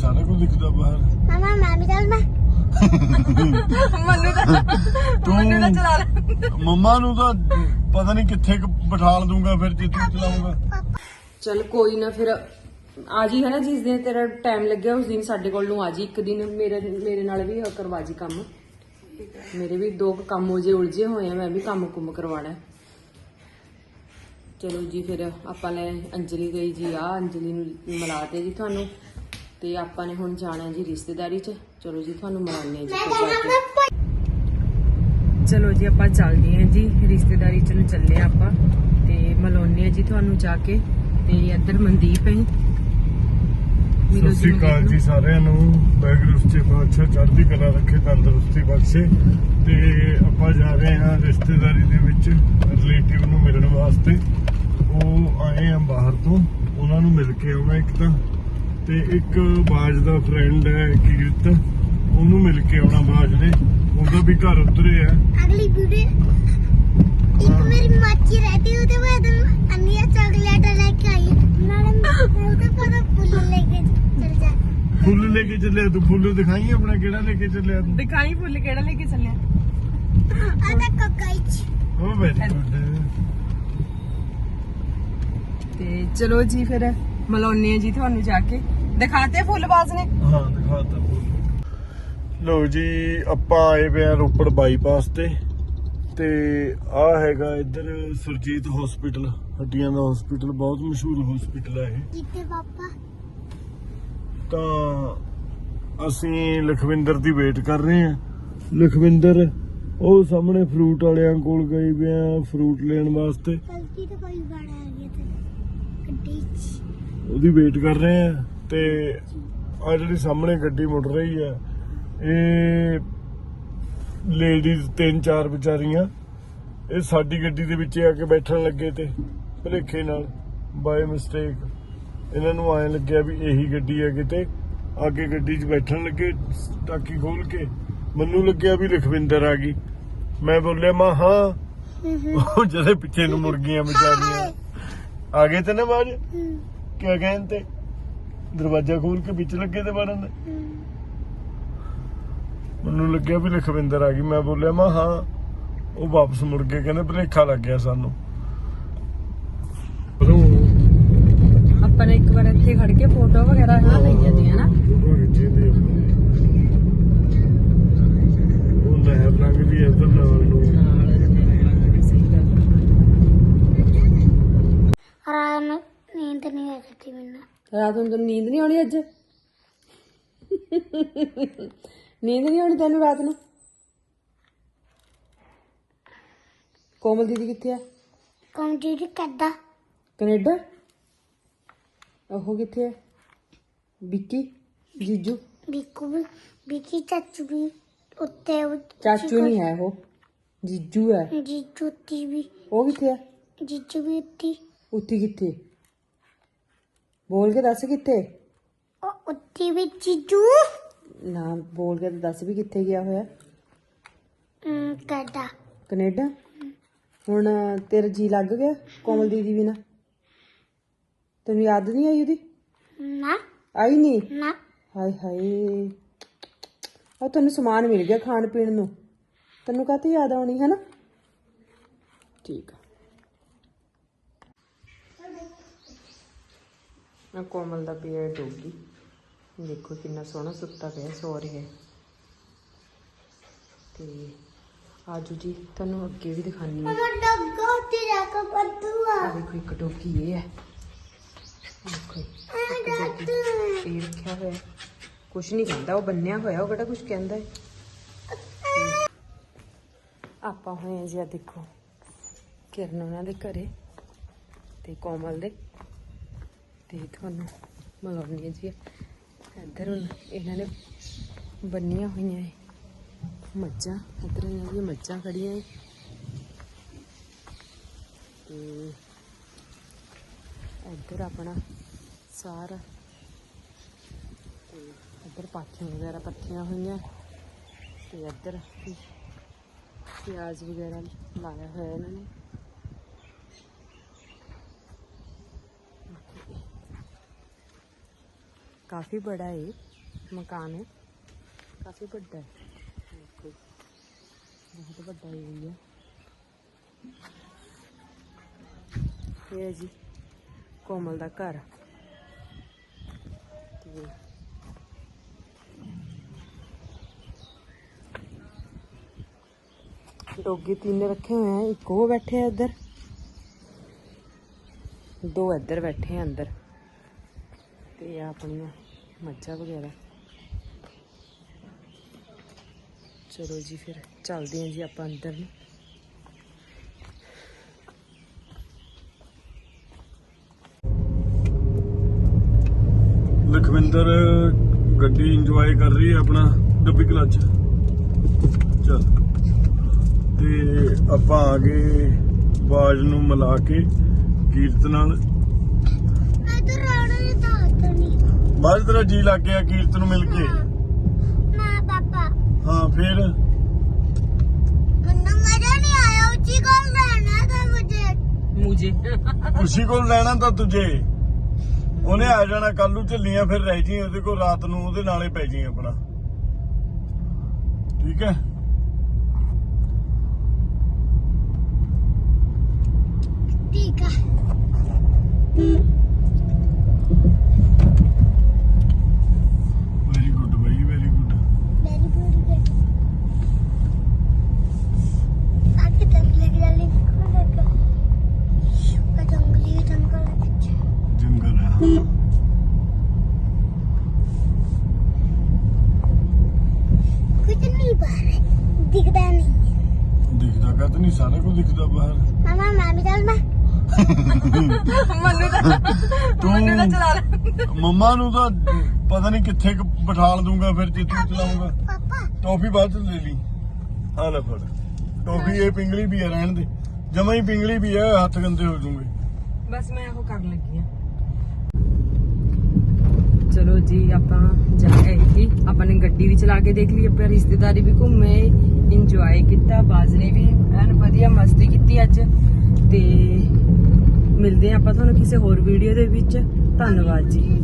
ਸਾਰਾ ਕੁਝ ਦਿਖਦਾ ਬਾਹਰ। ਮਮਾ ਮੈਂ ਵੀ ਚੱਲ ਮੈਂ। ਮੰਨੂ ਦਾ ਮੰਨੂ ਦਾ ਚਲਾ ਲੈ। ਮੰਮਾ ਨੂੰ ਤਾਂ ਪਤਾ ਨਹੀਂ ਕਿੱਥੇ ਬਿਠਾਲ ਦੂੰਗਾ ਫਿਰ ਜੇ ਤੂੰ ਚਲਾਉਂਗਾ। ਚਲ ਕੋਈ ਨਾ ਫਿਰ ਆ ਜੀ ਹੈ ਨਾ ਜਿਸ ਦਿਨ ਤੇਰਾ ਟਾਈਮ ਲੱਗਿਆ ਉਸ ਦਿਨ ਸਾਡੇ ਕੋਲ ਨੂੰ ਆ ਜੀ। ਇੱਕ ਦਿਨ ਮੇਰੇ ਮੇਰੇ ਨਾਲ ਵੀ ਕਰਵਾ ਜੀ ਕੰਮ। ਮੇਰੇ ਵੀ ਦੋ ਕੰਮ ਹੋ ਜੇ ਉਲਝੇ ਹੋਏ ਆ ਮੈਂ ਵੀ ਕੰਮ ਕੁੰਮ ਕਰਵਾਣਾ। ਚਲੋ ਜੀ ਫਿਰ ਆਪਾਂ ਨੇ ਅੰਜਲੀ ਗਈ ਜੀ ਆ ਅੰਜਲੀ ਨੂੰ ਮਿਲਾਤੇ ਜੀ ਤੁਹਾਨੂੰ। ਤੇ ਆਪਾਂ ਨੇ ਹੁਣ ਜਾਣਾ ਜੀ ਰਿਸ਼ਤੇਦਾਰੀ 'ਚ। ਚਲੋ ਜੀ ਤੁਹਾਨੂੰ ਮਿਲਾਉਂਦੇ ਜੀ। ਚਲੋ ਜੀ ਆਪਾਂ ਚੱਲਦੇ ਹਾਂ ਜੀ। ਰਿਸ਼ਤੇਦਾਰੀ ਚ ਨੂੰ ਚੱਲੇ ਹਾਂ ਆਪਾਂ। ਤੇ ਮਿਲਾਉਂਦੇ ਹਾਂ ਜੀ ਤੁਹਾਨੂੰ ਜਾ ਕੇ। ਤੇ ਇੱਧਰ ਮਨਦੀਪ ਹੈ ਸਤਿ ਸ਼੍ਰੀ ਅਕਾਲ ਜੀ ਸਾਰਿਆਂ ਨੂੰ। ਵਾਹਿਗੁਰੂ ਸੱਚੇ ਪਾਤਸ਼ਾਹ ਚੜ੍ਹਦੀ ਕਲਾ ਰੱਖੇ ਤੰਦਰੁਸਤੀ ਬਖਸ਼ੇ। ਤੇ ਆਪਾਂ ਜਾ ਰਹੇ ਹਾਂ ਰਿਸ਼ਤੇਦਾਰੀ ਦੇ ਵਿੱਚ ਰਿਲੇਟਿਵ ਨੂੰ ਮਿਲਣ ਵਾਸਤੇ। ਉਹ ਆਏ ਆ ਬਾਹਰ ਤੋਂ। ਉਹਨਾਂ ਨੂੰ ਮਿਲ ਕੇ ਆਉਣਾ ਇੱਕ ਤਾਂ। ਤੇ ਇੱਕ ਬਾਜ ਦਾ ਫਰੈਂਡ ਹੈ ਕੀਰਤ। ਉਹਨੂੰ ਮਿਲ ਕੇ ਆਉਣਾ ਬਾਜ ਨੇ। ਉਹਦਾ ਵੀ ਘਰ ਉਧਰੇ ਹੈ। ਅਗਲੀ ਵੀਡੀਓ ਇੱਕ ਮੇਰੀ ਮਾਚੀ ਰਹਤੀ ਉਹਦੇ ਬਾਅਦ ਅੰਨੀਆ ਚਾਕਲੇਟ ਲੈ ਕੇ ਆਈ। ਮੈਡਮ ਉਹਦੇ ਪਤਾ ਫੁੱਲ ਲੈ ਕੇ ਚਲ ਜਾ। ਫੁੱਲ ਲੈ ਕੇ ਚੱਲਿਆ ਤੂੰ? ਫੁੱਲ ਦਿਖਾਈ ਆਪਣਾ ਕਿਹੜਾ ਲੈ ਕੇ ਚੱਲਿਆ ਤੂੰ? ਦਿਖਾਈ ਫੁੱਲ ਕਿਹੜਾ ਲੈ ਕੇ ਚੱਲਿਆ। ਆਦਾ ਕਕਾਈਚ ਉਹ ਵੈਰੀ ਗੁੱਡ ਤੇ ਚਲੋ ਜੀ ਫਿਰ ਮਿਲਾਉਂਦੇ ਹਾਂ ਜੀ ਤੁਹਾਨੂੰ ਜਾ ਕੇ। ਦਿਖਾਤੇ ਫੁੱਲ ਬਾਜ਼ ਨੇ? ਹਾਂ ਦਿਖਾਤਾ ਲੋ ਜੀ ਆਪਾਂ ਆਏ ਪਏ ਆ ਰੋਪੜ ਬਾਈਪਾਸ ਤੇ। ਤੇ ਆ ਹੈਗਾ ਇੱਧਰ ਸੁਰਜੀਤ ਹਸਪੀਟਲ ਹੱਡੀਆਂ ਦਾ ਹਸਪੀਟਲ ਬਹੁਤ ਮਸ਼ਹੂਰ ਹਸਪੀਟਲ ਹੈ ਇਹ। ਕਿਤੇ ਪਾਪਾ? ਤਾਂ ਅਸੀਂ ਲਖਵਿੰਦਰ ਦੀ ਵੇਟ ਕਰ ਰਹੇ ਹਾਂ। ਲਖਵਿੰਦਰ ਉਹ ਸਾਹਮਣੇ ਫਰੂਟ ਵਾਲਿਆਂ ਕੋਲ ਗਈ ਪਏ ਆ ਫਰੂਟ ਲੈਣ ਵਾਸਤੇ। ਗਲਤੀ ਤਾਂ ਕੋਈ ਬੜਾ ਆ ਗਿਆ ਤੇ। ਗੱਡੀ ਚ। ਉਹਦੀ ਵੇਟ ਕਰ ਰਹੇ ਆ ਤੇ ਆ ਜਿਹੜੀ ਸਾਹਮਣੇ ਗੱਡੀ ਮੁੜ ਰਹੀ ਆ ਇਹ ਲੇਡੀਜ਼ ਤਿੰਨ ਚਾਰ ਵਿਚਾਰੀਆਂ ਇਹ ਸਾਡੀ ਗੱਡੀ ਦੇ ਵਿੱਚ ਆ ਕੇ ਬੈਠਣ ਲੱਗੇ ਤੇ ਭਲੇਖੇ ਨਾਲ ਬਾਈ ਮਿਸਟੇਕ ਇਹਨਾਂ ਨੂੰ ਐਂ ਲੱਗਿਆ ਵੀ ਇਹੀ ਗੱਡੀ ਆ ਕਿਤੇ ਅੱਗੇ ਗੱਡੀ 'ਚ ਬੈਠਣ ਲੱਗੇ ਟਾਕੀ ਖੋਲ ਕੇ ਮੈਨੂੰ ਲੱਗਿਆ ਵੀ ਲਖਵਿੰਦਰ ਆ ਗਈ। ਮੈਂ ਬੋਲਿਆ ਮਾਂ ਹਾਂ। ਉਹ ਜਿਹੜੇ ਪਿੱਛੇ ਨੂੰ ਮੁੜ ਗਈਆਂ ਵਿਚਾਰੀਆਂ। ਆ ਗਏ ਤੇ ਨਾ ਬਾਜ ਕਿਆ ਕਹਿੰਦੇ ਦਰਵਾਜ਼ਾ ਖੋਲ ਕੇ ਵਿੱਚ ਲੱਗੇ ਤੇ ਵੜਨ। ਦੇ ਮੈਨੂੰ ਲੱਗਿਆ ਵੀ ਲਖਵਿੰਦਰ ਆ ਗਈ। ਮੈਂ ਬੋਲਿਆ ਮੈਂ ਹਾਂ। ਉਹ ਵਾਪਸ ਮੁੜ ਕੇ ਕਹਿੰਦੇ ਭਲੇਖਾ ਲੱਗ ਗਿਆ ਸਾਨੂੰ। ਆਪਾਂ ਨੇ ਇੱਕ ਵਾਰ ਇੱਥੇ ਖੜ ਕੇ ਫੋਟੋ ਵਗੈਰਾ ਲਈਆਂ ਸੀ ਹਨਾ ਉਹ ਨਹਿਰ ਲੰਘਦੀ ਹੈ ਇੱਧਰ ਨਾਲ ਨੂੰ ਸਹੀ ਗੱਲ ਆਰਾਮ ਨੀਂਦ ਨਹੀਂ ਆ ਰਹੀ ਮੈਨੂੰ ਰਾਤ ਨੂੰ ਤੈਨੂੰ ਨੀਂਦ ਨਹੀਂ ਆਉਣੀ ਅੱਜ? ਨੀਂਦ ਨਹੀਂ ਆਉਣੀ ਤੈਨੂੰ ਰਾਤ ਨੂੰ? ਕੋਮਲ ਦੀਦੀ ਕਿੱਥੇ ਆ? ਕੌਣ ਜੀ ਕਰਦਾ ਕੈਨੇਡਾ? ਉਹ ਕਿੱਥੇ ਆ? ਵਿੱਕੀ? ਜੀਜੂ? ਬਿੱਕੂ ਵੀ ਬਿੱਕੀ ਚਾਚੂ ਵੀ ਉੱਤੇ ਉਹ ਚਾਚੂ ਨਹੀਂ ਹੈ ਉਹ ਜੀਜੂ ਹੈ। ਜੀ ਚੁੱਤੀ ਵੀ। ਉਹ ਕਿੱਥੇ ਆ? ਜੀਜੂ ਵੀ ਉੱਤੀ। ਉੱਥੇ ਕਿੱਥੇ? ਬੋਲ ਕੇ ਦੱਸ ਕਿੱਥੇ? ਉਹ ਉੱਤੀ ਵੀ ਜੀਜੂ। ਨਾ ਬੋਲ ਕੇ ਤਾਂ ਦੱਸ ਵੀ ਕਿੱਥੇ ਗਿਆ ਹੋਇਆ। ਕਰਦਾ ਕੈਨੇਡਾ। ਹੁਣ ਤੇਰਾ ਜੀ ਲੱਗ ਗਿਆ ਕੋਮਲ ਦੀਦੀ ਵੀ ਨਾ ਤੈਨੂੰ ਯਾਦ ਨਹੀਂ ਆਈ ਉਹਦੀ? ਨਾ। ਆਈ ਨਹੀਂ ਨਾ। ਹਾਏ ਹਾਏ। ਉਹ ਤੈਨੂੰ ਸਮਾਨ ਮਿਲ ਗਿਆ ਖਾਣ ਪੀਣ ਨੂੰ। ਤੈਨੂੰ ਕਾਹਤੇ ਯਾਦ ਆਉਣੀ ਹੈ ਨਾ ਠੀਕ ਆ। ਆ ਕੋਮਲ ਦਾ ਪਿਆ ਡੋਗੀ। ਦੇਖੋ ਕਿੰਨਾ ਸੋਹਣਾ ਸੁੱਤਾ ਪਿਆ ਸੋ ਰਿਹਾ। ਤੇ ਆਜੋ ਜੀ ਤੁਹਾਨੂੰ ਅੱਗੇ ਵੀ ਦਿਖਾਨੀ ਹੈ। ਡੱਗਾ ਉੱਤੇ ਜਾ ਕੇ ਪੱਤੂਆ ਆ ਦੇਖੋ ਇੱਕ ਡੋਗੀ ਇਹ ਹੈ। ਦੇਖੋ ਤੇ ਰੱਖਿਆ ਹੋਇਆ। ਕੁਛ ਨਹੀਂ ਕਹਿੰਦਾ ਉਹ ਬੰਨਿਆ ਹੋਇਆ ਉਹ ਕਿਹੜਾ ਕੁਛ ਕਹਿੰਦਾ ਹੈ। ਆਪਾਂ ਹੋਏ ਜੀ ਆ ਦੇਖੋ ਕਿਰਨ ਉਹਨਾਂ ਦੇ ਘਰੇ ਤੇ ਕੋਮਲ ਦੇ। ਤੇ ਤੁਹਾਨੂੰ ਮਿਲਾਉਣੀ ਹੈ ਜੀ। ਇੱਧਰ ਹੁਣ ਇਹਨਾਂ ਨੇ ਬੰਨੀਆਂ ਹੋਈਆਂ ਹੈ ਮੱਝਾਂ, ਇੱਧਰ ਇਹਨਾਂ ਦੀਆਂ ਮੱਝਾਂ ਖੜੀਆਂ ਹੈ ਤੇ ਇੱਧਰ ਆਪਣਾ ਸਾਰਾ। ਤੇ ਇੱਧਰ ਪਾਥੀਆਂ ਵਗੈਰਾ ਪੱਥੀਆਂ ਹੋਈਆਂ। ਤੇ ਇੱਧਰ ਪਿਆਜ਼ ਵਗੈਰਾ ਲਾਇਆ ਹੋਇਆ ਇਹਨਾਂ ਨੇ। काफी बड़ा है मकान है काफी बड़ा है देखो, बहुत बड़ा एरिया ਇਹ ਹੈ ਜੀ ਕੋਮਲ ਦਾ ਘਰ ਤੇ ਡੋਗੇ ਤਿੰਨ ਰੱਖੇ ਹੋਏ ਆ ਇੱਕ ਉਹ ਬੈਠੇ ਆ ਇੱਧਰ ਦੋ ਇੱਧਰ ਬੈਠੇ ਆ ਅੰਦਰ ਤੇ ਆਪਣੀਆਂ ਮੱਝਾਂ ਵਗੈਰਾ। ਚਲੋ ਜੀ, ਫਿਰ ਚੱਲਦੇ ਹਾਂ ਜੀ ਆਪਾਂ ਅੰਦਰ ਨੂੰ। ਲਖਵਿੰਦਰ, ਗੱਡੀ ਇੰਜੋਏ ਕਰ ਰਹੀ ਹੈ ਆਪਣਾ, ਡੱਬੀ ਕਲਚ ਚਲ। ਤੇ ਆਪਾਂ ਆ ਗਏ ਬਾਜ ਨੂੰ ਮਿਲਾ ਕੇ ਕੀਰਤ ਨਾਲ ਮੈਂ ਤਾਂ ਰਾਣਾ ਨੇ ਤਾਂ ਹੱਥ ਬਾਜ ਤੇਰਾ ਜੀ ਲੱਗ ਗਿਆ ਕੀਰਤ ਨੂੰ ਮਿਲ ਕੇ। ਨਾ ਪਾਪਾ। ਹਾਂ ਫਿਰ? ਮੈਨੂੰ ਮਜ਼ਾ ਨਹੀਂ ਆਇਆ ਉੱਚੀ ਕੋਲ ਰਹਿਣਾ ਤਾਂ ਮੁਝੇ। ਮੁਝੇ। ਉਸੇ ਕੋਲ ਰਹਿਣਾ ਤਾਂ ਤੁਝੇ। ਉਹਨੇ ਆ ਜਾਣਾ ਕੱਲ ਨੂੰ ਝੱਲੀਆਂ ਫਿਰ ਰਹਿ ਜੀ ਉਹਦੇ ਕੋਲ ਰਾਤ ਨੂੰ ਉਹਦੇ ਨਾਲੇ ਪੈ ਜੀ ਆਪਣਾ ਠੀਕ ਹੈ? ਠੀਕ ਆ ਵੈਰੀ ਗੁੱਡ ਬਈ ਵੈਰੀ ਗੁੱਡ ਵੈਰੀ ਗੁੱਡ ਆਕੇ ਤਾਂ ਲੱਗ ਰਿਹਾ ਲਿਖ ਲੱਗਾ ਉਹ ਜੰਗਲੀ ਜੰਗਲ ਵਿੱਚ ਜੰਗਲ ਹੈ ਕੁਝ ਨਹੀਂ ਬਾਹਰ ਦਿਖਦਾ ਨਹੀਂ। ਦਿਖਦਾ ਕਦ ਨਹੀਂ? ਸਾਰਾ ਕੁਝ ਦਿਖਦਾ ਬਾਹਰ। ਮਮਾ ਮੈਂ ਵੀ ਚੱਲਣਾ ਮੰਨੂ ਦਾ ਮੰਨੂ ਦਾ ਚਲਾ ਲੈ। ਮੰਮਾ ਨੂੰ ਤਾਂ ਪਤਾ ਨਹੀਂ ਕਿੱਥੇ ਕੁ ਬਿਠਾਲ ਦੂੰਗਾ ਫਿਰ ਜੇ ਤੂੰ ਚਲਾਉਂਗਾ ਪਾਪਾ। ਟੋਫੀ ਬਾਅਦ ਚ ਲੈ ਲਈ। ਆ ਲੈ ਫੜ। ਟੋਫੀ ਇਹ ਪਿੰਗਲੀ ਵੀ ਆ ਰਹਿਣ ਦੇ। ਜਮਾ ਹੀ ਪਿੰਗਲੀ ਵੀ ਆ ਹੱਥ ਗੰਦੇ ਹੋ ਜੂਗੇ ਬਸ ਮੈਂ ਉਹ ਕਰਨ ਲੱਗੀ ਆ। ਚਲੋ ਜੀ ਆਪਾਂ ਜਾ ਆਏ। ਸੀ ਆਪਾਂ ਨੇ ਗੱਡੀ ਵੀ ਚਲਾ ਕੇ ਦੇਖ ਲਈ ਆਪਾਂ ਰਿਸ਼ਤੇਦਾਰੀ ਵੀ ਘੁੰਮੇ ਇੰਜੋਏ ਕੀਤਾ, ਬਾਜ਼ਰੇ ਵੀ ਐਨ ਵਧੀਆ ਮਸਤੀ ਕੀਤੀ ਅੱਜ। ਤੇ ਮਿਲਦੇ ਹਾਂ ਆਪਾਂ ਤੁਹਾਨੂੰ ਕਿਸੇ ਹੋਰ ਵੀਡੀਓ ਦੇ ਵਿੱਚ। ਧੰਨਵਾਦ ਜੀ।